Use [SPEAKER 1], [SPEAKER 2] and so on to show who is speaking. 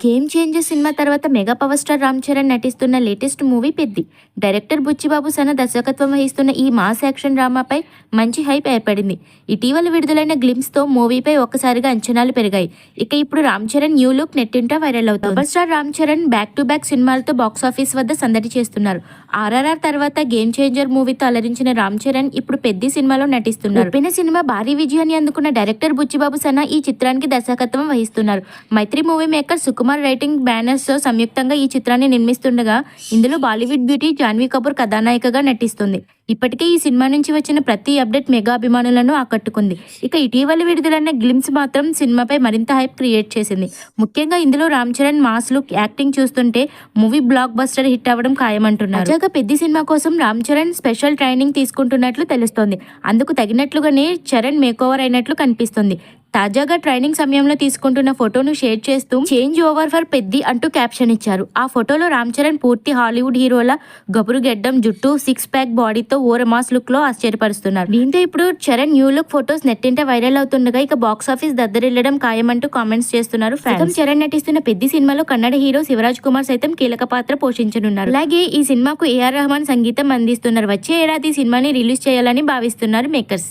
[SPEAKER 1] Game changer cinema తర్వాత mega power star Ram Charan నటిస్తున్న latest movie Peddi. Director Buchibabu Sana దర్శకత్వం వహిస్తున్న ఈ మాస్ యాక్షన్ డ్రామాపై మంచి హైప్ ఏర్పడింది. ఇటీవల విడుదలైన గ్లిమ్స్తో మూవీపై ఒక్కసారిగా అంచనాలు పెరిగాయి. ఇక ఇప్పుడు రామ్ చరణ్ న్యూ లుక్ నెట్టింట వైరల్ అవుతుంది. Power star Ram Charan back to back సినిమాలతో బాక్స్ ఆఫీస్ వద్ద సందడి చేస్తున్నారు. ఆర్ఆర్ఆర్ తర్వాత గేమ్ చేంజర్ మూవీతో అలరించిన రామ్ చరణ్ ఇప్పుడు పెద్ది సినిమాలో నటిస్తున్నారు. పిన సినిమా భారీ విజయాన్ని అందుకున్న డైరెక్టర్ బుచ్చిబాబు సన ఈ చిత్రానికి దర్శకత్వం వహిస్తున్నారు. Mythri movie maker Kumar writing బ్యానర్స్తో సంయుక్తంగా ఈ చిత్రాన్ని నిర్మిస్తుండగా ఇందులో బాలీవుడ్ బ్యూటీ జాన్వీ కపూర్ కథానాయికగా నటిస్తుంది. ఇప్పటికే ఈ సినిమా నుంచి వచ్చిన ప్రతి అప్డేట్ మెగా అభిమానులను ఆకట్టుకుంది. ఇక ఇటీవల విడుదలైన గ్లిమ్స్ మాత్రం సినిమాపై మరింత హైప్ క్రియేట్ చేసింది. ముఖ్యంగా ఇందులో Ram Charan mass look acting చూస్తుంటే మూవీ బ్లాక్ బస్టర్ హిట్ అవ్వడం ఖాయమంటున్నారు. తాజాగా పెద్ద సినిమా కోసం రామ్ చరణ్ స్పెషల్ ట్రైనింగ్ తీసుకుంటున్నట్లు తెలుస్తోంది. అందుకు తగినట్లుగానే చరణ్ మేకోవర్ అయినట్లు కనిపిస్తుంది. తాజాగా ట్రైనింగ్ సమయంలో తీసుకుంటున్న ఫోటోను షేర్ చేస్తూ చేంజ్ ఓవర్ ఫర్ పెద్ది అంటూ క్యాప్షన్ ఇచ్చారు. ఆ ఫోటోలో రామ్ చరణ్ పూర్తి హాలీవుడ్ హీరోల గబురు గెడ్డం జుట్టు సిక్స్ ప్యాక్ బాడీతో ఓరమాస్ లుక్లో ఆశ్చర్యపరుస్తున్నారు. దీంతో ఇప్పుడు చరణ్ న్యూ లుక్ ఫోటోస్ నెట్టింట వైరల్ అవుతుండగా ఇక బాక్స్ ఆఫీస్ దద్దరిల్లడం ఖాయమంటూ కామెంట్స్ చేస్తున్నారు ఫ్యాన్స్. చరణ్ నటిస్తున్న పెద్ది సినిమాలో కన్నడ హీరో శివరాజ్ కుమార్ సైతం కీలక పాత్ర పోషించనున్నారు. అలాగే ఈ సినిమాకు ఏఆర్ రెహమాన్ సంగీతం అందిస్తున్నారు. వచ్చే ఏడాది ఈ సినిమాని రిలీజ్ చేయాలని భావిస్తున్నారు మేకర్స్.